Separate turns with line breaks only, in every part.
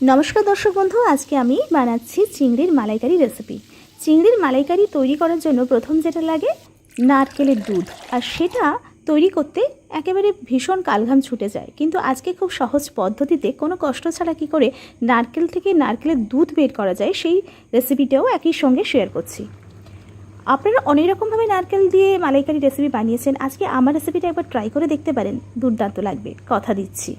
নমস্কার দর্শক বন্ধু, আজকে আমি বানাচ্ছি চিংড়ির মালাইকারি রেসিপি চিংড়ির মালাইকারি তৈরি করার জন্য প্রথম যেটা লাগে নারকেলের দুধ। আর সেটা তৈরি করতে একেবারে ভীষণ কালঘাম ছুটে যায়। কিন্তু আজকে খুব সহজ পদ্ধতিতে কোনো কষ্ট ছাড়া কী করে নারকেল থেকে নারকেলের দুধ বের করা যায়, সেই রেসিপিটাও একই সঙ্গে শেয়ার করছি। আপনারা অনেক রকমভাবে নারকেল দিয়ে মালাইকারি রেসিপি বানিয়েছেন। আজকে আমার রেসিপিটা একবার ট্রাই করে দেখতে পারেন, দুর্দান্ত লাগবে। কথা দিচ্ছি।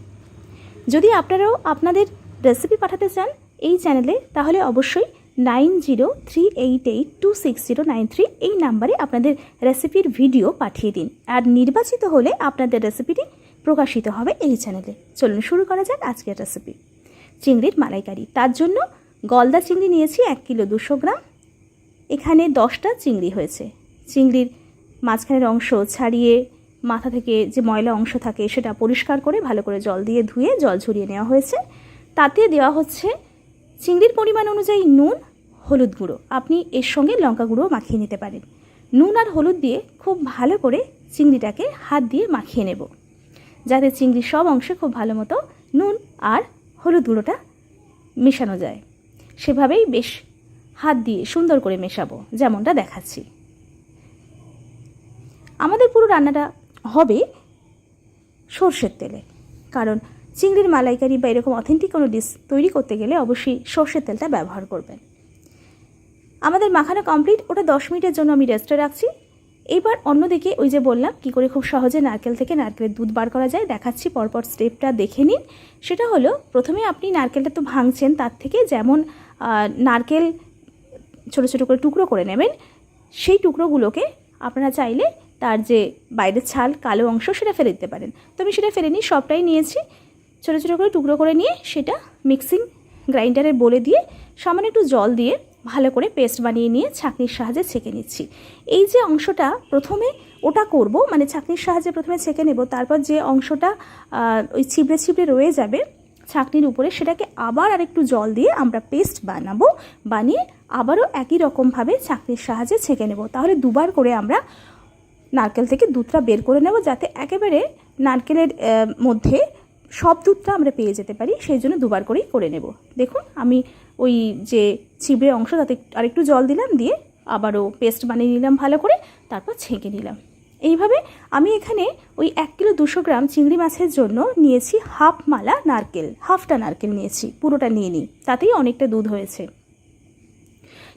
যদি আপনারাও আপনাদের রেসিপি পাঠাতে চান এই চ্যানেলে, তাহলে অবশ্যই nine zero three eight eight two six zero nine three এই নাম্বারে আপনাদের রেসিপির ভিডিও পাঠিয়ে দিন। আর নির্বাচিত হলে আপনাদের রেসিপিটি প্রকাশিত হবে এই চ্যানেলে। চলুন শুরু করা যাক আজকের রেসিপি। চিংড়ির মালাইকারি। তার জন্য গলদা চিংড়ি নিয়েছি এক কিলো দুশো গ্রাম। এখানে দশটা চিংড়ি হয়েছে। চিংড়ির মাঝখানের অংশ ছাড়িয়ে মাথা থেকে যে ময়লা অংশ থাকে সেটা পরিষ্কার করে ভালো করে জল দিয়ে ধুয়ে জল ঝরিয়ে নেওয়া হয়েছে। তাতে দেওয়া হচ্ছে চিংড়ির পরিমাণ অনুযায়ী নুন, হলুদ গুঁড়ো। আপনি এর সঙ্গে লঙ্কা গুঁড়ো মাখিয়ে নিতে পারেন। নুন আর হলুদ দিয়ে খুব ভালো করে চিংড়িটাকে হাত দিয়ে মাখিয়ে নেব। যাতে চিংড়ির সব অংশে খুব ভালো মতো নুন আর হলুদ গুঁড়োটা মেশানো যায়। সেভাবেই বেশ হাত দিয়ে সুন্দর করে মেশাবো, যেমনটা দেখাচ্ছি। আমাদের পুরো রান্নাটা হবে সর্ষের তেলে। কারণ চিংড়ির মালাইকারি বা এরকম অথেন্টিক কোনো ডিশ তৈরি করতে গেলে অবশ্যই সর্ষের তেলটা ব্যবহার করবেন। আমাদের মাখানো কমপ্লিট ওটা দশ মিনিটের জন্য আমি রেস্টে রাখছি। এইবার অন্যদিকে ওই যে বললাম, কি করে খুব সহজে নারকেল থেকে নারকেলের দুধ বার করা যায়, দেখাচ্ছি পরপর স্টেপটা দেখে নিন। সেটা হলো, প্রথমে আপনি নারকেলটা তো ভাঙছেন, তার থেকে যেমন নারকেল ছোটো ছোটো করে টুকরো করে নেবেন, সেই টুকরোগুলোকে আপনারা চাইলে তার যে বাইরের ছাল, কালো অংশ, সেটা ফেলে দিতে পারেন। তো আমি সেটা ফেলে নিই, সবটাই নিয়েছি। ছোটো ছোটো করে টুকরো করে নিয়ে সেটা মিক্সিং গ্রাইন্ডারে বলে দিয়ে সামান্য একটু জল দিয়ে ভালো করে পেস্ট বানিয়ে নিয়ে ছাঁকনির সাহায্যে ছেঁকে নিচ্ছি। এই যে অংশটা প্রথমে ওটা করব মানে ছাঁকনির সাহায্যে প্রথমে ছেঁকে নেব, তারপর যে অংশটা ওই ছিবড়ে ছিবড়ে রয়ে যাবে ছাঁকনির উপরে সেটাকে আবার আরেকটু জল দিয়ে আমরা পেস্ট বানাবো, বানিয়ে আবারও একই রকমভাবে ছাঁকনির সাহায্যে ছেঁকে নেব। তাহলে দুবার করে আমরা নারকেল থেকে দুধটা বের করে নেব, যাতে একেবারে নারকেলের মধ্যে সব দুধটা আমরা পেয়ে যেতে পারি, সেই জন্য দুবার করেই করে নেব। দেখুন, আমি ওই যে ছিবড়ে অংশ, তাতে আরেকটু জল দিলাম, দিয়ে আবারও পেস্ট বানিয়ে নিলাম ভালো করে, তারপর ছেঁকে নিলাম। এইভাবে আমি এখানে ওই এক কিলো দুশো গ্রাম চিংড়ি মাছের জন্য নিয়েছি হাফ মালা নারকেল, হাফটা নারকেল নিয়েছি, পুরোটা নিয়ে নিই, তাতেই অনেকটা দুধ হয়েছে।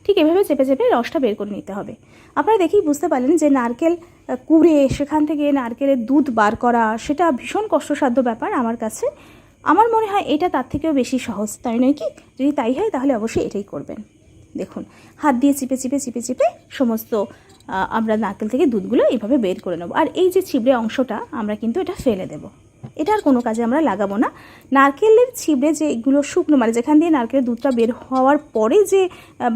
ঠিক এভাবে চেপে চেপে রসটা বের করে নিতে হবে। আপনারা দেখেই বুঝতে পারলেন যে নারকেল কুড়ে, সেখান থেকে নারকেলের দুধ বার করা, সেটা ভীষণ কষ্টসাধ্য ব্যাপার আমার কাছে। আমার মনে হয় এটা তার থেকেও বেশি সহজ, তাই নয় কি? যদি তাই হয়, তাহলে অবশ্যই এটাই করবেন। দেখুন, হাত দিয়ে চিপে চিপে চিপে চিপে সমস্ত আমরা নারকেল থেকে দুধগুলো এইভাবে বের করে নেব। আর এই যে ছিবড়ে অংশটা, আমরা কিন্তু এটা ফেলে দেবো। এটা আর কোনো কাজে আমরা লাগাবো না। নারকেলের ছিবড়ে যে এগুলো শুকনো মানে যেখান দিয়ে নারকেলের দুধটা বের হওয়ার পরে যে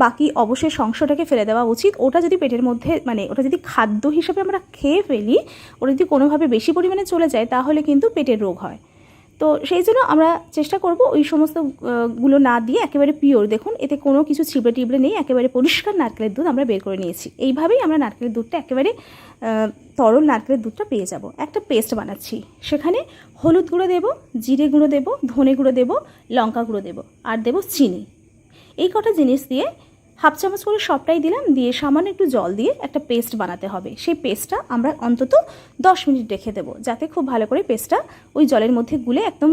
বাকি অবশেষ অংশটাকে ফেলে দেওয়া উচিত, ওটা যদি পেটের মধ্যে মানে ওটা যদি খাদ্য হিসেবে আমরা খেয়ে ফেলি, ওটা যদি কোনোভাবে বেশি পরিমাণে চলে যায়, তাহলে কিন্তু পেটের রোগ হয়। তো সেই জন্য আমরা চেষ্টা করব ওই সমস্তগুলো না দিয়ে একেবারে পিওর দেখুন, এতে কোনো কিছু ছিবড়ে টিবড়ে নেই, একেবারে পরিষ্কার নারকেলের দুধ আমরা বের করে নিয়েছি। এইভাবেই আমরা নারকেলের দুধটা একেবারে তরল নারকেলের দুধটা পেয়ে যাব। একটা পেস্ট বানাচ্ছি। সেখানে হলুদ গুঁড়ো দেবো, জিরে গুঁড়ো দেবো, ধনে গুঁড়ো দেবো, লঙ্কা গুঁড়ো দেবো, আর দেবো চিনি। এই কটা জিনিস দিয়ে হাফ চামচ করে সবটাই দিলাম, দিয়ে সামান্য একটু জল দিয়ে একটা পেস্ট বানাতে হবে। সেই পেস্টটা আমরা অন্তত দশ মিনিট রেখে দেবো, যাতে খুব ভালো করে পেস্টটা ওই জলের মধ্যে গুলে একদম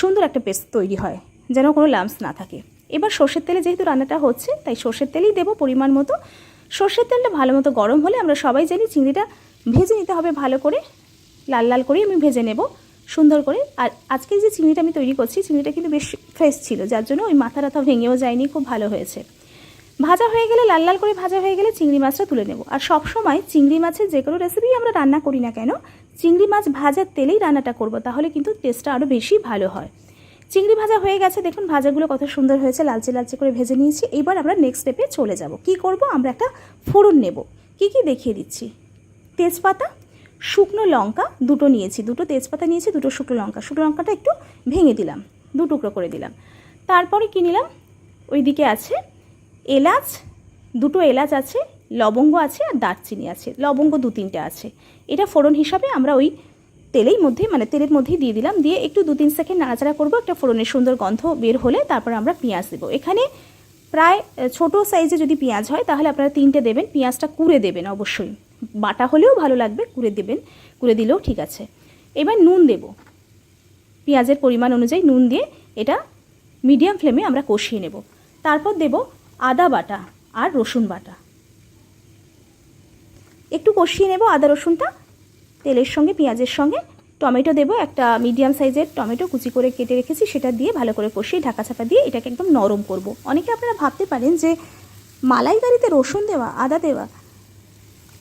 সুন্দর একটা পেস্ট তৈরি হয়, যেন কোনো লাম্পস না থাকে। এবার সর্ষের তেলে যেহেতু রান্নাটা হচ্ছে, তাই সর্ষের তেলেই দেবো পরিমাণ মতো। সর্ষের তেলটা ভালো মতো গরম হলে আমরা সবাই জানি চিংড়িটা ভেজে নিতে হবে ভালো করে, লাল লাল করেই আমি ভেজে নেব, সুন্দর করে। আর আজকে যে চিংড়িটা আমি তৈরি করছি, চিংড়িটা কিন্তু বেশ ফ্রেশ ছিল, যার জন্য ওই মাথা রাথা ভেঙেও যায়নি, খুব ভালো হয়েছে। ভাজা হয়ে গেলে লাল লাল করে ভাজা হয়ে গেলে চিংড়ি মাছটা তুলে নেব। আর সব সময় চিংড়ি মাছের যে কোনো রেসিপি আমরা রান্না করি না কেন, চিংড়ি মাছ ভাজার তেলেই রান্নাটা করব, তাহলে কিন্তু টেস্টটা আরও বেশি ভালো হয়। চিংড়ি ভাজা হয়ে গেছে, দেখুন ভাজাগুলো কত সুন্দর হয়েছে, লালচে লালচে করে ভেজে নিয়েছি। এবার আমরা নেক্সট স্টেপে চলে যাব। কি করব? আমরা একটা ফোড়ন নেব। কি কি দেখিয়ে দিচ্ছি? তেজপাতা, শুকনো লঙ্কা, দুটো নিয়েছি। দুটো তেজপাতা নিয়েছি, দুটো শুকনো লঙ্কা। শুকনো লঙ্কাটা একটু ভেঙে দিলাম, দু টুকরো করে দিলাম। তারপরে কী নিলাম? ওইদিকে আছে এলাচ, দুটো এলাচ আছে, লবঙ্গ আছে আর দারচিনি আছে। লবঙ্গ দু তিনটে আছে। এটা ফোড়ন হিসাবে আমরা ওই তেলেই মধ্যে মানে তেলের মধ্যেই দিয়ে দিলাম। দিয়ে একটু দু তিন সেকেন্ড নাড়াচাড়া করব, একটা ফোড়নের সুন্দর গন্ধ বের হলে তারপর আমরা পেঁয়াজ দেবো। এখানে প্রায় ছোট সাইজে যদি পেঁয়াজ হয়, তাহলে আপনারা তিনটে দেবেন। পেঁয়াজটা কুড়ে দেবেন অবশ্যই। বাটা হলেও ভালো লাগবে, কুড়ে দেবেন। কুড়ে দিলেও ঠিক আছে। এবার নুন দেব। পেঁয়াজের পরিমাণ অনুযায়ী নুন দিয়ে এটা মিডিয়াম ফ্লেমে আমরা কষিয়ে নেব। তারপর দেব আদা বাটা আর রসুন বাটা। একটু কষিয়ে নেব আদা রসুনটা। তেলের সঙ্গে, পেঁয়াজের সঙ্গে। টমেটো দেবো একটা মিডিয়াম সাইজের টমেটো, কুচি করে কেটে রেখেছি, সেটা দিয়ে ভালো করে কষিয়ে ঢাকা চাপা দিয়ে এটাকে একদম নরম করব। অনেকে আপনারা ভাবতে পারেন যে মালাইকারিতে রসুন দেওয়া, আদা দেওয়া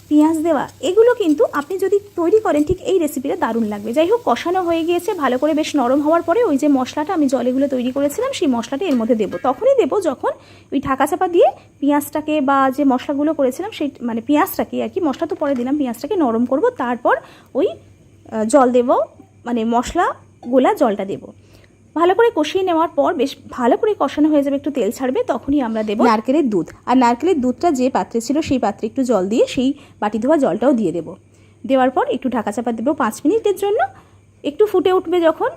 পেঁয়াজ দেওয়া, এগুলো কিন্তু আপনি যদি তৈরি করেন, ঠিক এই রেসিপিটা দারুণ লাগবে। যাই হোক, কষানো হয়ে গিয়েছে, ভালো করে বেশ নরম হওয়ার পরে ওই যে মশলাটা আমি জলেগুলো তৈরি করেছিলাম, সেই মশলাটা এর মধ্যে দেবো। তখনই দেবো যখন ওই ঢাকা চাপা দিয়ে পেঁয়াজটাকে বা যে মশলাগুলো করেছিলাম, সেই মানে পেঁয়াজটাকে আর কি, মশলা তো পরে দিলাম, পেঁয়াজটাকে নরম করব, তারপর ওই জল দেবো মানে মশলা গোলা জলটা দেবো। ভালো করে কষিয়ে নেওয়ার পর বেশ ভালো করে কষানো হয়ে যাবে, একটু তেল ছাড়বে, তখনই আমরা দেবো নারকেলের দুধ। আর নারকেলের দুধটা যে পাত্রে ছিল সেই পাত্রে একটু জল দিয়ে সেই বাটি ধোয়া জলটাও দিয়ে দেবো। দেওয়ার পর একটু ঢাকা চাপা দেবো পাঁচ মিনিটের জন্য। একটু ফুটে উঠবে যখন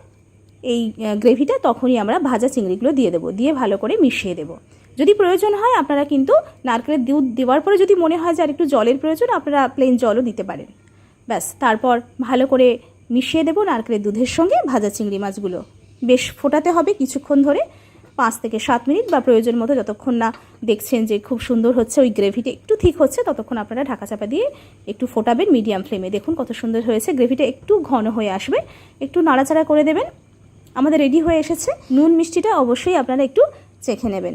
এই গ্রেভিটা, তখনই আমরা ভাজা চিংড়িগুলো দিয়ে দেবো, দিয়ে ভালো করে মিশিয়ে দেবো। যদি প্রয়োজন হয় আপনারা কিন্তু নারকেলের দুধ দেওয়ার পরে যদি মনে হয় যে আর একটু জলের প্রয়োজন, আপনারা প্লেন জলও দিতে পারেন। ব্যাস, তারপর ভালো করে মিশিয়ে দেবো নারকেলের দুধের সঙ্গে ভাজা চিংড়ি মাছগুলো। বেশ ফোটাতে হবে কিছুক্ষণ ধরে, পাঁচ থেকে সাত মিনিট বা প্রয়োজন মতো যতক্ষণ না দেখছেন যে খুব সুন্দর হচ্ছে ওই গ্রেভিটা, একটু ঠিক হচ্ছে ততক্ষণ আপনারা ঢাকা চাপা দিয়ে একটু ফোটাবেন মিডিয়াম ফ্লেমে। দেখুন কত সুন্দর হয়েছে, গ্রেভিটা একটু ঘন হয়ে আসবে। একটু নাড়াচাড়া করে দেবেন। আমাদের রেডি হয়ে এসেছে। নুন মিষ্টিটা অবশ্যই আপনারা একটু চেখে নেবেন।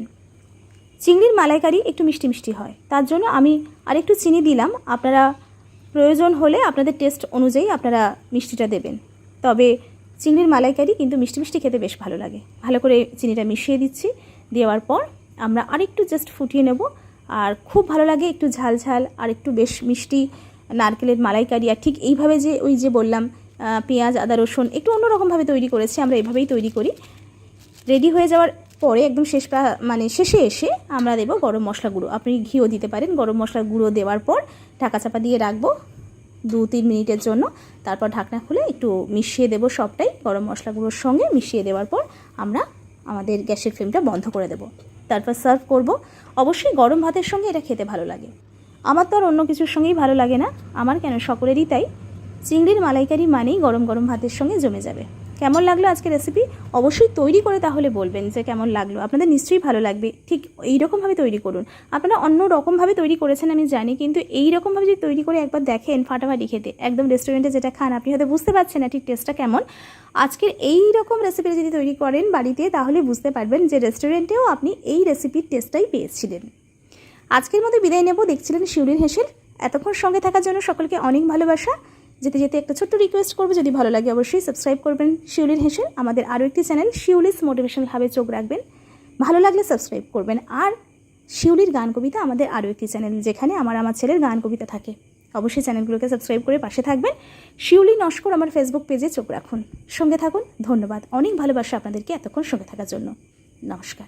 চিংড়ির মালাইকারি একটু মিষ্টি মিষ্টি হয়। তার জন্য আমি আরেকটু চিনি দিলাম। আপনারা প্রয়োজন হলে আপনাদের টেস্ট অনুযায়ী আপনারা মিষ্টিটা দেবেন। তবে চিংড়ির মালাইকারি কিন্তু মিষ্টি মিষ্টি খেতে বেশ ভালো লাগে। ভালো করে চিনিটা মিশিয়ে দিচ্ছি। দেওয়ার পর আমরা আরেকটু জাস্ট ফুটিয়ে নেব। আর খুব ভালো লাগে একটু ঝাল ঝাল আর একটু বেশ মিষ্টি নারকেলের মালাইকারি। আর ঠিক এইভাবে যে ওই যে বললাম পেঁয়াজ, আদা, রসুন একটু অন্যরকমভাবে তৈরি করেছি, আমরা এভাবেই তৈরি করি। রেডি হয়ে যাওয়ার পরে একদম শেষ মানে শেষে এসে আমরা দেবো গরম মশলা গুঁড়ো। আপনি ঘিও দিতে পারেন। গরম মশলা গুঁড়ো দেওয়ার পর ঢাকা চাপা দিয়ে রাখব। দু তিন মিনিটের জন্য। তারপর ঢাকনা খুলে একটু মিশিয়ে দেব সবটাই। গরম মশলাগুলোর সঙ্গে মিশিয়ে দেওয়ার পর আমরা আমাদের গ্যাসের ফ্লেমটা বন্ধ করে দেব। তারপর সার্ভ করব। অবশ্যই গরম ভাতের সঙ্গে এটা খেতে ভালো লাগে। আমার তো আর অন্য কিছুর সঙ্গেই ভালো লাগে না। আমার কেন? সকলেরই তাই। চিংড়ির মালাইকারি মানেই গরম গরম ভাতের সঙ্গে জমে যাবে। কেমন লাগল আজকে রেসিপি অবশ্যই তৈরি করে তাহলে বলবেন যে কেমন লাগল। আপনাদের নিশ্চয়ই ভালো লাগবে। ঠিক এই রকমভাবে তৈরি করুন। আপনারা অন্য রকমভাবে তৈরি করেছেন আমি জানি, কিন্তু এই রকমভাবে যদি তৈরি করে একবার দেখেন ফাটাফাটি খেতে, একদম রেস্টুরেন্টে যেটা খান, আপনি হয়তো বুঝতে পারছেন না ঠিক টেস্টটা কেমন। আজকের এই রকম রেসিপি যদি তৈরি করেন বাড়িতে, তাহলে বুঝতে পারবেন যে রেস্টুরেন্টেও আপনি এই রেসিপির টেস্টটাই পেয়েছিলেন। আজকের মতো বিদায় নেব। দেখছিলেন শিউলির হেসেল। এতক্ষণ সঙ্গে থাকার জন্য সকলকে অনেক ভালোবাসা। যেতে যেতে একটা ছোট্ট রিকোয়েস্ট করব, যদি ভালো লাগে অবশ্যই সাবস্ক্রাইব করবেন। শিউলির হেসে আমাদের আরও একটি চ্যানেল শিউলিস মোটিভেশনাল হাবে চোখ রাখবেন। ভালো লাগলে সাবস্ক্রাইব করবেন। আর শিউলির গান কবিতা আমাদের আরও একটি চ্যানেল যেখানে আমার আমার ছেলের গান কবিতা থাকে। অবশ্যই চ্যানেলগুলোকে সাবস্ক্রাইব করে পাশে থাকবেন। শিউলি নস্কর আমার ফেসবুক পেজে চোখ রাখুন। সঙ্গে থাকুন। ধন্যবাদ। অনেক ভালোবাসা আপনাদেরকে এতক্ষণ সঙ্গে থাকার জন্য। নমস্কার।